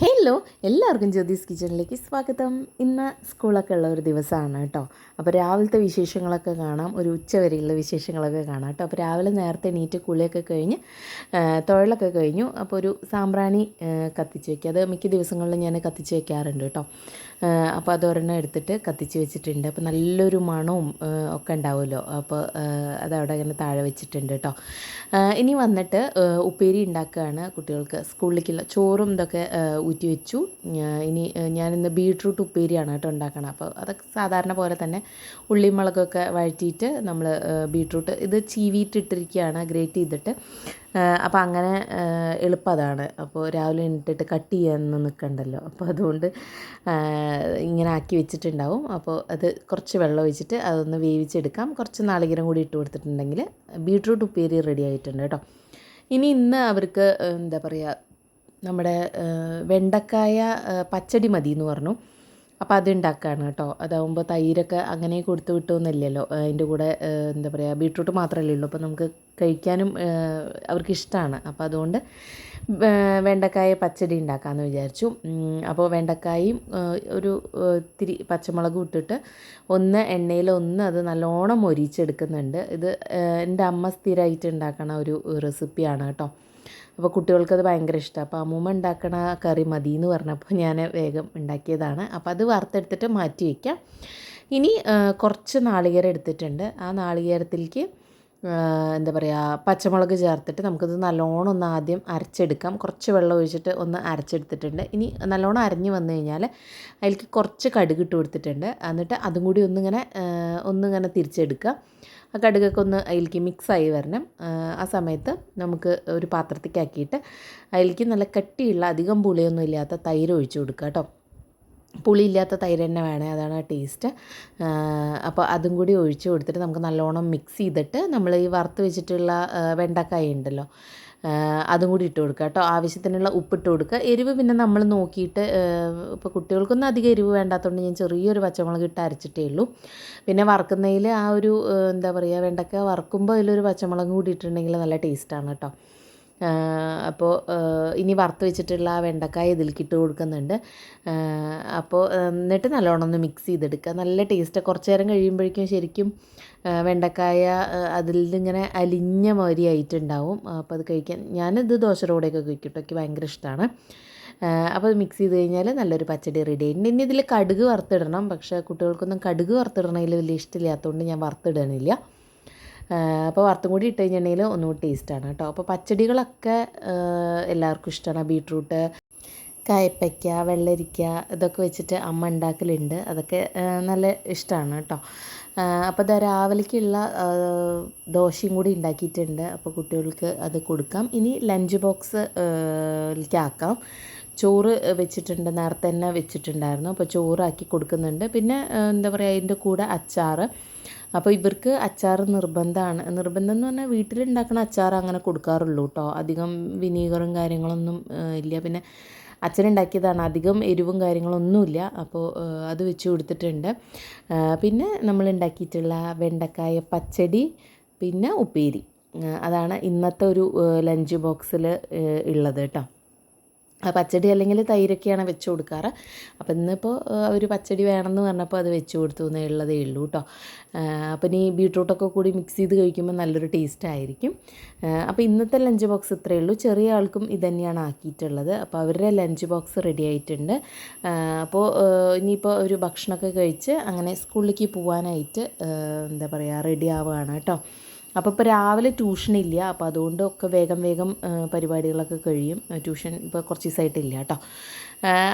Hello എല്ലാവർക്കും ജ്യോതിസ് കിച്ചണിലേക്ക് സ്വാഗതം. ഇന്ന് സ്കൂളൊക്കെ ഉള്ള ഒരു ദിവസമാണ് കേട്ടോ. അപ്പോൾ രാവിലത്തെ വിശേഷങ്ങളൊക്കെ കാണാം. ഒരു ഉച്ച വരെയുള്ള വിശേഷങ്ങളൊക്കെ കാണാം കേട്ടോ. അപ്പോൾ രാവിലെ നേരത്തെ എണീറ്റ് കുളിയൊക്കെ കഴിഞ്ഞ് തൊഴിലൊക്കെ കഴിഞ്ഞു. അപ്പോൾ ഒരു സാമ്പ്രാണി കത്തിച്ച് വയ്ക്കുക അത് മിക്ക ദിവസങ്ങളിലും ഞാൻ കത്തിച്ച് വയ്ക്കാറുണ്ട് കേട്ടോ. അപ്പോൾ അതൊരെണ്ണം എടുത്തിട്ട് കത്തിച്ച് വെച്ചിട്ടുണ്ട്. അപ്പോൾ നല്ലൊരു മണവും ഒക്കെ ഉണ്ടാവുമല്ലോ. അപ്പോൾ അതവിടെ ഇങ്ങനെ താഴെ വെച്ചിട്ടുണ്ട് കേട്ടോ ഇനി വന്നിട്ട് ഉപ്പേരി ഉണ്ടാക്കുകയാണ് കുട്ടികൾക്ക് സ്കൂളിലേക്കുള്ള ചോറും ഇതൊക്കെ ഊറ്റി വെച്ചു. ഇനി ഞാനിന്ന് ബീട്രൂട്ട് ഉപ്പേരിയാണ് കേട്ടോ ഉണ്ടാക്കണം. അപ്പോൾ അതൊക്കെ സാധാരണ പോലെ തന്നെ ഉള്ളിമുളകൊക്കെ വഴറ്റിയിട്ട് നമ്മൾ ബീട്രൂട്ട് ഇത് ചീവിയിട്ടിട്ടിരിക്കുകയാണ് ഗ്രേറ്റ് ചെയ്തിട്ട്. അപ്പോൾ അങ്ങനെ എളുപ്പം അതാണ് അപ്പോൾ രാവിലെ എണീറ്റിട്ട് കട്ട് ചെയ്യാനൊന്നും നിൽക്കണ്ടല്ലോ അപ്പോൾ അതുകൊണ്ട് ഇങ്ങനെ ആക്കി വെച്ചിട്ടുണ്ടാവും. അപ്പോൾ അത് കുറച്ച് വെള്ളം ഒഴിച്ചിട്ട് അതൊന്ന് വേവിച്ചെടുക്കാം. കുറച്ച് നാളികേരം കൂടി ഇട്ട് കൊടുത്തിട്ടുണ്ടെങ്കിൽ ബീട്രൂട്ട് ഉപ്പേരി റെഡി ആയിട്ടുണ്ട് കേട്ടോ. ഇനി ഇന്ന് അവർക്ക് എന്താ പറയുക നമ്മുടെ വെണ്ടക്കായ പച്ചടി മതി എന്ന് പറഞ്ഞു. അപ്പോൾ അത് ഉണ്ടാക്കുകയാണ് കേട്ടോ. അതാവുമ്പോൾ തൈരൊക്കെ അങ്ങനെ കൊടുത്തു വിട്ടോന്നില്ലല്ലോ. അതിന്റെ കൂടെ എന്താ പറയുക ബീട്രൂട്ട് മാത്രമല്ലേ ഉള്ളൂ. അപ്പോൾ നമുക്ക് കഴിക്കാനും അവർക്ക് ഇഷ്ടമാണ് അപ്പോൾ അതുകൊണ്ട് വെണ്ടക്കായ പച്ചടി ഉണ്ടാക്കാമെന്ന് വിചാരിച്ചു. അപ്പോൾ വെണ്ടക്കായും ഒരു ഇത്തിരി പച്ചമുളകും ഇട്ടിട്ട് ഒന്ന് എണ്ണയിൽ ഒന്ന് അത് നല്ലോണം മൊരിച്ചെടുക്കുന്നുണ്ട്. ഇത് എന്റെ അമ്മ സ്ഥിരമായിട്ട് ഉണ്ടാക്കണ ഒരു റെസിപ്പിയാണ് കേട്ടോ. അപ്പോൾ കുട്ടികൾക്കത് ഭയങ്കര ഇഷ്ടമാണ് അപ്പോൾ അമ്മൂമ്മ ഉണ്ടാക്കണ കറി മതി എന്ന് പറഞ്ഞപ്പോൾ ഞാൻ വേഗം ഉണ്ടാക്കിയതാണ്. അപ്പോൾ അത് വറുത്തെടുത്തിട്ട് മാറ്റി വയ്ക്കാം ഇനി കുറച്ച് നാളികേരം എടുത്തിട്ടുണ്ട്. ആ നാളികേരത്തിലേക്ക് എന്താ പറയുക പച്ചമുളക് ചേർത്തിട്ട് നമുക്കത് നല്ലോണം ഒന്ന് ആദ്യം അരച്ചെടുക്കാം. കുറച്ച് വെള്ളം ഒഴിച്ചിട്ട് ഒന്ന് അരച്ചെടുത്തിട്ടുണ്ട്. ഇനി നല്ലോണം അരഞ്ഞ് വന്നു കഴിഞ്ഞാൽ അതിലേക്ക് കുറച്ച് കടുക് ഇട്ട് കൊടുത്തിട്ടുണ്ട്. എന്നിട്ട് അതും കൂടി ഒന്നിങ്ങനെ ഒന്നിങ്ങനെ തിരിച്ചെടുക്കുക. ആ കടുകൊക്കെ ഒന്ന് അതിലേക്ക് മിക്സായി വരണം. ആ, സമയത്ത് നമുക്ക് ഒരു പാത്രത്തേക്ക് ആക്കിയിട്ട് അതിലേക്ക് നല്ല കട്ടിയുള്ള അധികം പുളിയൊന്നും ഇല്ലാത്ത തൈര് ഒഴിച്ചു കൊടുക്കുക കേട്ടോ. പുളിയില്ലാത്ത തൈര് തന്നെ വേണേ അതാണ് ടേസ്റ്റ് അപ്പോൾ അതും കൂടി ഒഴിച്ചു കൊടുത്തിട്ട് നമുക്ക് നല്ലോണം മിക്സ് ചെയ്തിട്ട് നമ്മൾ ഈ വറുത്ത് വെച്ചിട്ടുള്ള വെണ്ടക്കായ ഉണ്ടല്ലോ അതും കൂടി ഇട്ട് കൊടുക്കുക കേട്ടോ. ആവശ്യത്തിനുള്ള ഉപ്പിട്ട് കൊടുക്കുക. എരിവ് പിന്നെ നമ്മൾ നോക്കിയിട്ട് ഇപ്പോൾ കുട്ടികൾക്കൊന്നും അധികം എരിവ് വേണ്ടാത്തതുകൊണ്ട് ഞാൻ ചെറിയൊരു പച്ചമുളക് ഇട്ട് അരച്ചിട്ടേ ഉള്ളൂ. പിന്നെ വറുക്കുന്നതിൽ ആ ഒരു എന്താ പറയുക വെണ്ടക്ക വറുക്കുമ്പോൾ അതിലൊരു പച്ചമുളകും കൂടി ഇട്ടിട്ടുണ്ടെങ്കിൽ നല്ല ടേസ്റ്റാണ് കേട്ടോ. അപ്പോൾ ഇനി വറുത്ത് വെച്ചിട്ടുള്ള ആ വെണ്ടക്കായ ഇതിലേക്ക് ഇട്ട് കൊടുക്കുന്നുണ്ട് അപ്പോൾ എന്നിട്ട് നല്ലോണം ഒന്ന് മിക്സ് ചെയ്തെടുക്കുക. നല്ല ടേസ്റ്റ് കുറച്ച് നേരം കഴിയുമ്പോഴേക്കും ശരിക്കും വെണ്ടക്കായ അതിൽ ഇങ്ങനെ അലിഞ്ഞ മാതിരി ആയിട്ടുണ്ടാവും. അപ്പോൾ അത് കഴിക്കാൻ ഞാനിത് ദോശയുടെ കൂടെയൊക്കെ കഴിക്കും എനിക്ക് ഭയങ്കര ഇഷ്ടമാണ് അപ്പോൾ അത് മിക്സ് ചെയ്ത് കഴിഞ്ഞാൽ നല്ലൊരു പച്ചടി റെഡി ആയിട്ടുണ്ട് ഇനി ഇതിൽ കടുക് വറുത്തിടണം. പക്ഷേ കുട്ടികൾക്കൊന്നും കടുക് വറുത്തിടണതിൽ വലിയ ഇഷ്ടമില്ലാത്തതുകൊണ്ട് ഞാൻ വറുത്തിടണില്ല. അപ്പോൾ വറുത്തും കൂടി ഇട്ട് കഴിഞ്ഞിട്ടുണ്ടെങ്കിൽ ഒന്നുകൂടി ടേസ്റ്റാണ് കേട്ടോ. അപ്പോൾ പച്ചടികളൊക്കെ എല്ലാവർക്കും ഇഷ്ടമാണ് ബീട്രൂട്ട് കയപ്പയ്ക്ക വെള്ളരിക്ക ഇതൊക്കെ വെച്ചിട്ട് അമ്മ ഉണ്ടാക്കലുണ്ട്. അതൊക്കെ നല്ല ഇഷ്ടമാണ് കേട്ടോ. അപ്പോൾ ഇതാ രാവിലേക്കുള്ള ദോശയും കൂടി ഉണ്ടാക്കിയിട്ടുണ്ട്. അപ്പോൾ കുട്ടികൾക്ക് അത് കൊടുക്കാം. ഇനി ലഞ്ച് ബോക്സ് ആക്കാം. ചോറ് വെച്ചിട്ടുണ്ട് നേരത്തെ തന്നെ വെച്ചിട്ടുണ്ടായിരുന്നു. അപ്പോൾ ചോറാക്കി കൊടുക്കുന്നുണ്ട്. പിന്നെ എന്താ പറയുക അതിന്റെ കൂടെ അച്ചാറ്. അപ്പോൾ ഇവർക്ക് അച്ചാർ നിർബന്ധമാണ് നിർബന്ധം എന്ന് പറഞ്ഞാൽ വീട്ടിലുണ്ടാക്കുന്ന അച്ചാർ അങ്ങനെ കൊടുക്കാറുള്ളൂ കേട്ടോ അധികം വിനീഗറും കാര്യങ്ങളൊന്നും ഇല്ല. പിന്നെ അച്ഛനുണ്ടാക്കിയതാണ്. അധികം എരിവും കാര്യങ്ങളൊന്നുമില്ല. അപ്പോൾ അത് വെച്ച് കൊടുത്തിട്ടുണ്ട്. പിന്നെ നമ്മൾ ഉണ്ടാക്കിയിട്ടുള്ള വെണ്ടക്കായ പച്ചടി പിന്നെ ഉപ്പേരി. അതാണ് ഇന്നത്തെ ഒരു ലഞ്ച് ബോക്സിൽ ഉള്ളത് കേട്ടോ പച്ചടി അല്ലെങ്കിൽ തൈരൊക്കെയാണ് വെച്ച് കൊടുക്കാറ്. അപ്പം ഇന്നിപ്പോൾ ഒരു പച്ചടി വേണമെന്ന് പറഞ്ഞപ്പോൾ അത് വെച്ച് കൊടുത്തു എന്നേ ഉള്ളതേ ഉള്ളൂ കേട്ടോ അപ്പം ഇനി ബീട്രൂട്ടൊക്കെ കൂടി മിക്സ് ചെയ്ത് കഴിക്കുമ്പോൾ നല്ലൊരു ടേസ്റ്റ് ആയിരിക്കും. അപ്പോൾ ഇന്നത്തെ ലഞ്ച് ബോക്സ് ഇത്രയേ ഉള്ളൂ. ചെറിയ ആൾക്കും ഇത് തന്നെയാണ് ആക്കിയിട്ടുള്ളത്. അപ്പോൾ അവരുടെ ലഞ്ച് ബോക്സ് റെഡി ആയിട്ടുണ്ട്. അപ്പോൾ ഇനിയിപ്പോൾ ഒരു ഭക്ഷണമൊക്കെ കഴിച്ച് അങ്ങനെ സ്കൂളിലേക്ക് പോകാനായിട്ട് എന്താ പറയുക റെഡി ആവുകയാണ് കേട്ടോ അപ്പോൾ ഇപ്പോൾ രാവിലെ ട്യൂഷൻ ഇല്ല. അപ്പോൾ അതുകൊണ്ട് ഒക്കെ വേഗം വേഗം പരിപാടികളൊക്കെ കഴിയും. ട്യൂഷൻ ഇപ്പോൾ കുറച്ച് ദിവസമായിട്ടില്ല കേട്ടോ.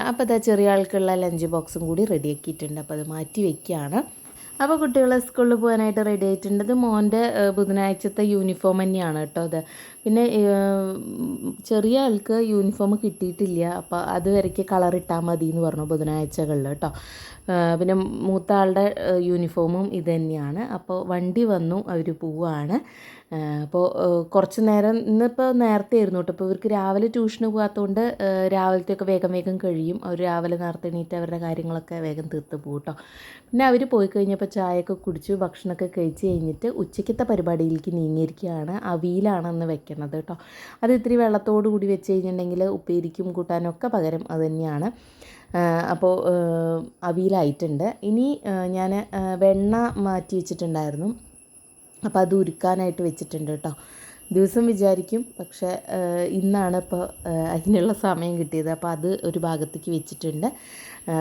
അപ്പോൾ ഇതാ ചെറിയ ആൾക്കുള്ള ലഞ്ച് ബോക്സും കൂടി റെഡിയാക്കിയിട്ടുണ്ട് അപ്പോൾ അത് മാറ്റി വെക്കുകയാണ് അപ്പോൾ കുട്ടികൾ സ്കൂളിൽ പോകാനായിട്ട് റെഡി ആയിട്ടുണ്ട്. മോന്റെ ബുധനാഴ്ചത്തെ യൂണിഫോം തന്നെയാണ് കേട്ടോ അത് പിന്നെ ചെറിയ ആൾക്ക് യൂണിഫോം കിട്ടിയിട്ടില്ല. അപ്പോൾ അത് വരയ്ക്ക് കളർ ഇട്ടാൽ മതി എന്ന് പറഞ്ഞു ബുധനാഴ്ചകളിൽ കേട്ടോ. പിന്നെ മൂത്ത ആളുടെ യൂണിഫോമും ഇത് തന്നെയാണ്. അപ്പോൾ വണ്ടി വന്നു അവർ പോവുകയാണ് അപ്പോൾ കുറച്ച് നേരം ഇന്നിപ്പോൾ നേരത്തെ ആയിരുന്നു കേട്ടോ. അപ്പോൾ ഇവർക്ക് രാവിലെ ട്യൂഷന് പോകാത്തതുകൊണ്ട് രാവിലത്തെയൊക്കെ വേഗം വേഗം കഴിയും. അവർ രാവിലെ നേരത്തെ എണീറ്റ് അവരുടെ കാര്യങ്ങളൊക്കെ വേഗം തീർത്ത് പോകും കേട്ടോ പിന്നെ അവർ പോയി കഴിഞ്ഞപ്പോൾ ചായയൊക്കെ കുടിച്ചു ഭക്ഷണമൊക്കെ കഴിച്ച് കഴിഞ്ഞിട്ട് ഉച്ചയ്ക്കത്തെ പരിപാടിയിലേക്ക് നീങ്ങിയിരിക്കുകയാണ്. അവിയിലാണെന്ന് വെക്കണത് പറയുന്നത് കേട്ടോ. അത് ഇത്തിരി വെള്ളത്തോട് കൂടി വെച്ച് കഴിഞ്ഞിട്ടുണ്ടെങ്കിൽ ഉപ്പേരിക്കും കൂട്ടാനും ഒക്കെ പകരം അത് തന്നെയാണ്. അപ്പോൾ അവിയിലായിട്ടുണ്ട്. ഇനി ഞാൻ വെണ്ണ മാറ്റി വെച്ചിട്ടുണ്ടായിരുന്നു. അപ്പോൾ അത് ഉരുക്കാനായിട്ട് വെച്ചിട്ടുണ്ട് കേട്ടോ. ദിവസം വിചാരിക്കും. പക്ഷേ ഇന്നാണ് ഇപ്പോൾ അതിനുള്ള സമയം കിട്ടിയത്. അപ്പോൾ അത് ഒരു ഭാഗത്തേക്ക് വെച്ചിട്ടുണ്ട്.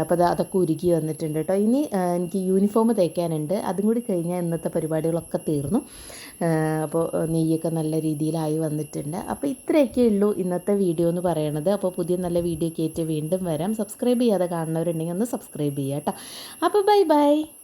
അപ്പോൾ അത് അതൊക്കെ ഉരുക്കി വന്നിട്ടുണ്ട് കേട്ടോ. ഇനി എനിക്ക് യൂണിഫോം തയ്ക്കാനുണ്ട് അതും കൂടി കഴിഞ്ഞാൽ ഇന്നത്തെ പരിപാടികളൊക്കെ തീർന്നു. അപ്പോൾ നെയ്യൊക്കെ നല്ല രീതിയിലായി വന്നിട്ടുണ്ട്. അപ്പോൾ ഇത്രയൊക്കെ ഉള്ളൂ ഇന്നത്തെ വീഡിയോ എന്ന് പറയണത്. അപ്പോൾ പുതിയ നല്ല വീഡിയോ കയറ്റി വീണ്ടും വരാം. സബ്സ്ക്രൈബ് ചെയ്യാതെ കാണുന്നവരുണ്ടെങ്കിൽ ഒന്ന് സബ്സ്ക്രൈബ് ചെയ്യാം കേട്ടോ. അപ്പോൾ ബൈ ബൈ.